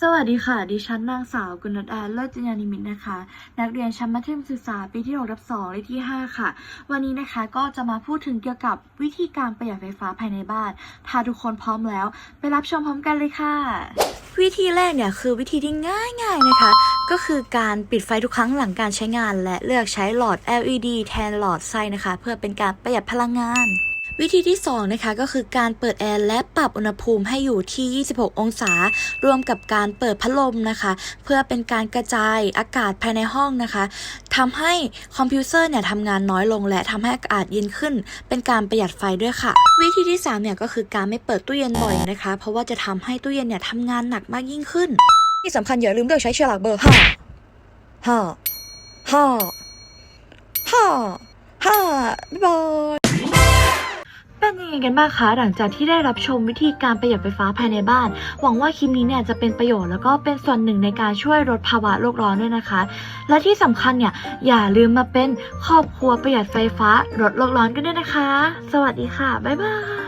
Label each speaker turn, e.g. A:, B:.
A: สวัสดีค่ะ ดิฉันนางสาวกุณดาเลิศจิญญานิมิตนะคะ นักเรียนชั้นมัธยมศึกษาปีที่6รับ2เลขที่ 5 ค่ะ วันนี้นะคะก็จะมาพูดถึงเกี่ยวกับวิธีการประหยัดไฟฟ้าภายในบ้าน ถ้าทุกคนพร้อมแล้ว ไปรับชมพร้อมกันเลยค่ะ วิธีแรกเนี่ยคือวิธีที่ง่ายๆนะคะ ก็คือการปิดไฟทุกครั้งหลังการใช้งาน และเลือกใช้หลอด LED แทนหลอดไส้นะคะ เพื่อเป็นการประหยัดพลังงาน วิธีที่2นะคะก็คือการเปิดแอร์และปรับอุณหภูมิให้อยู่ที่ 26 องศา รวมกับการเปิดพัดลมนะคะ เพื่อเป็นการกระจายอากาศภายในห้องนะคะทำให้คอมพิวเตอร์เนี่ยทำงานน้อยลง และทำให้อากาศเย็นขึ้น เป็นการประหยัดไฟด้วยค่ะ วิธีที่3เนี่ยก็คือการไม่เปิดตู้เย็นบ่อยนะคะ เพราะว่าจะทำให้ตู้เย็นเนี่ยทำงานหนักมากยิ่งขึ้น ที่สำคัญอย่าลืมเลือกใช้ฉลากเบอร์ห้าห้าห้าห้าห้าบ๊ายบาย กันบ้างคะ หลังจากที่ได้รับชมวิธีการประหยัดไฟฟ้าภายในบ้าน หวังว่าคลิปนี้เนี่ยจะเป็นประโยชน์แล้วก็เป็นส่วนหนึ่งในการช่วยลดภาวะโลกร้อนด้วยนะคะ และที่สำคัญเนี่ยอย่าลืมมาเป็นครอบครัวประหยัดไฟฟ้าลดโลกร้อนกันด้วยนะคะ สวัสดีค่ะ บ๊ายบาย